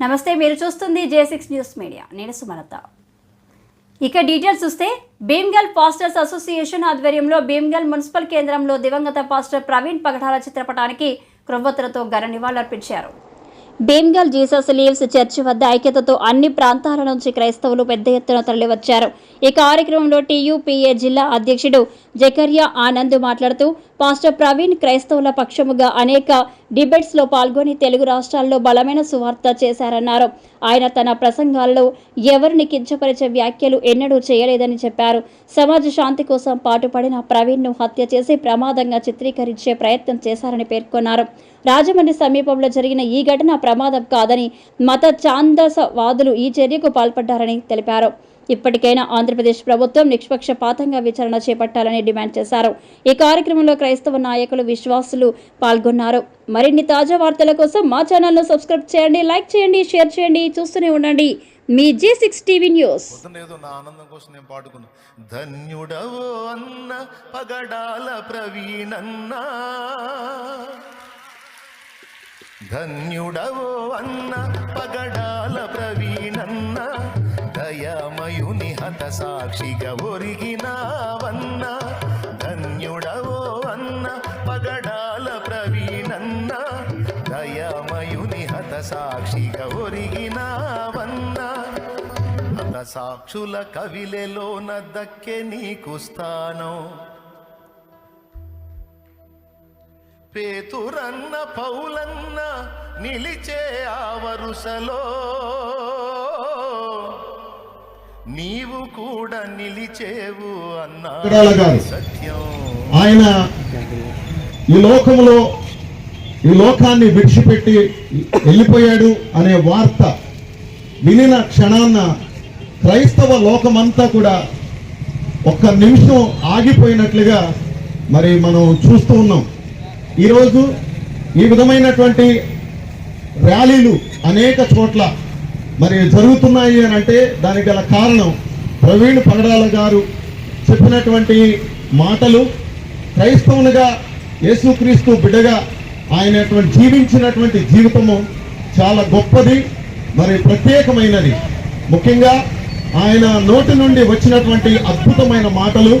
నమస్తే మీరు చూస్తుంది జే సిక్స్ న్యూస్ మీడియా. నేను సుమలత. ఇక డీటెయిల్స్ చూస్తే భీమ్గల్ పాస్టర్స్ అసోసియేషన్ ఆధ్వర్యంలో భీమ్గల్ మున్సిపల్ కేంద్రంలో దివంగత పాస్టర్ ప్రవీణ్ పగడాల చిత్రపటానికి క్రొవ్వొత్తులతో ఘన నివాళులర్పించారు. భీమ్గల్ జీసస్ లీవ్స్ చర్చి వద్ద ఐక్యతతో అన్ని ప్రాంతాల నుంచి క్రైస్తవులు పెద్ద ఎత్తున తరలివచ్చారు. ఈ కార్యక్రమంలో టీయూపీఏ జిల్లా అధ్యక్షుడు జకర్యా ఆనంద్ మాట్లాడుతూ పాస్టర్ ప్రవీణ్ క్రైస్తవుల పక్షముగా అనేక డిబేట్స్లో పాల్గొని తెలుగు రాష్ట్రాల్లో బలమైన సువార్త చేశారన్నారు. ఆయన తన ప్రసంగాల్లో ఎవరిని కించపరిచే వ్యాఖ్యలు ఎన్నడూ చేయలేదని చెప్పారు. సమాజ శాంతి కోసం పాటుపడిన ప్రవీణ్ను హత్య చేసి ప్రమాదంగా చిత్రీకరించే ప్రయత్నం చేశారని పేర్కొన్నారు. రాజమండ్రి సమీపంలో జరిగిన ఈ ఘటన ప్రమాదం కాదని మత ఛాందసవాదులు ఈ చర్యకు పాల్పడ్డారని తెలిపారు. ఇప్పటికైనా ఆంధ్రప్రదేశ్ ప్రభుత్వం నిష్పక్షపాతంగా విచారణ చేపట్టాలని డిమాండ్ చేశారు. ఈ కార్యక్రమంలో క్రైస్తవ నాయకులు విశ్వాసులు పాల్గొన్నారు. మరిన్ని తాజా వార్తల కోసం మా ఛానల్ను సబ్స్క్రైబ్ చేయండి లైక్ చేయండి షేర్ చేయండి. చూస్తూనే ఉండండి. మీ జీ సిక్స్ టీవీ న్యూస్. నా ఆనందం కోసం నేను పాడుకున్నా. ధన్యుడవో అన్న పగడాల ప్రవీణన్నా. ధన్యుడవో అన్న పగడాల ప్రవీణ దయామయుని హత సాక్షిగా ఒరిగినావన్న ధన్యుడవో అన్న పగడాల ప్రవీణన్న దయమయుని హత సాక్షిగా ఒరిగినావన్న. హత సాక్షుల కవిలెలోన దక్కె నీకు స్థానం. పేతురన్న పౌలన్న నిలిచే ఆ వరుసలో నీవు కూడా నిలిచేవు అన్నా పగడాల గారు. సత్యం ఆయన ఈ లోకంలో ఈ లోకాన్ని విడిచిపెట్టి వెళ్ళిపోయాడు అనే వార్త వినిన క్షణాన్న క్రైస్తవ లోకమంతా కూడా ఒక్క నిమిషం ఆగిపోయినట్లుగా మరి మనం చూస్తూ ఉన్నాం ఈరోజు ఈ విధమైనటువంటి ర్యాలీలు అనేక చోట్ల మరి జరుగుతున్నాయి అని అంటే దానికి గల కారణం ప్రవీణ్ పగడాల గారు చెప్పినటువంటి మాటలు క్రైస్తవునిగా యేసుక్రీస్తు బిడ్డగా ఆయన జీవించినటువంటి జీవితము చాలా గొప్పది మరి ప్రత్యేకమైనది. ముఖ్యంగా ఆయన నోటి నుండి వచ్చినటువంటి అద్భుతమైన మాటలు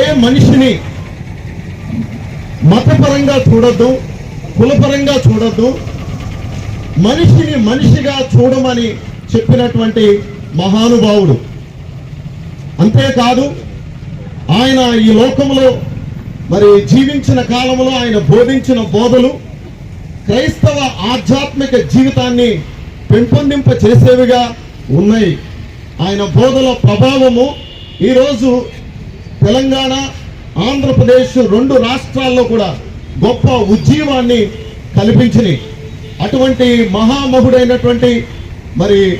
ఏ మనిషిని మతపరంగా చూడొద్దు కులపరంగా చూడొద్దు మనిషిని మనిషిగా చూడమని చెప్పినటువంటి మహానుభావుడు. అంతేకాదు ఆయన ఈ లోకంలో మరి జీవించిన కాలంలో ఆయన బోధించిన బోధలు క్రైస్తవ ఆధ్యాత్మిక జీవితాన్ని పెంపొందింప చేసేవిగా ఉన్నాయి. ఆయన బోధల ప్రభావము ఈరోజు తెలంగాణ ఆంధ్రప్రదేశ్ రెండు రాష్ట్రాల్లో కూడా గొప్ప ఉజ్జీవాన్ని కల్పించినాయి. అటువంటి మహామహుడైనటువంటి మరి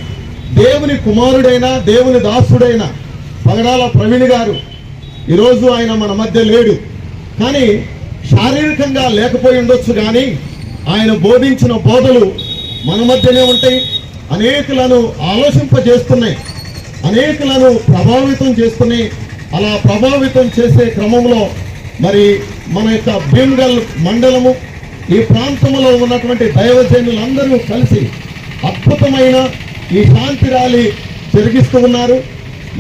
దేవుని కుమారుడైన దేవుని దాసుడైన పగడాల ప్రవీణ్ గారు ఈరోజు ఆయన మన మధ్య లేడు. కానీ శారీరకంగా లేకపోయి ఉండొచ్చు కానీ ఆయన బోధించిన బోధలు మన మధ్యనే ఉంటాయి. అనేకులను ఆలోచింపజేస్తున్నాయి. అనేకులను ప్రభావితం చేస్తున్నాయి. అలా ప్రభావితం చేసే క్రమంలో మరి మన యొక్క భీమ్గల్ మండలము ఈ ప్రాంతంలో ఉన్నటువంటి దైవజనులందరూ కలిసి అద్భుతమైన ఈ శాంతి ర్యాలీ జరిగిస్తూ ఉన్నారు.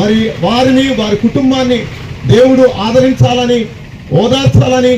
మరి వారిని వారి కుటుంబాన్ని దేవుడు ఆదరించాలని ఓదార్చాలని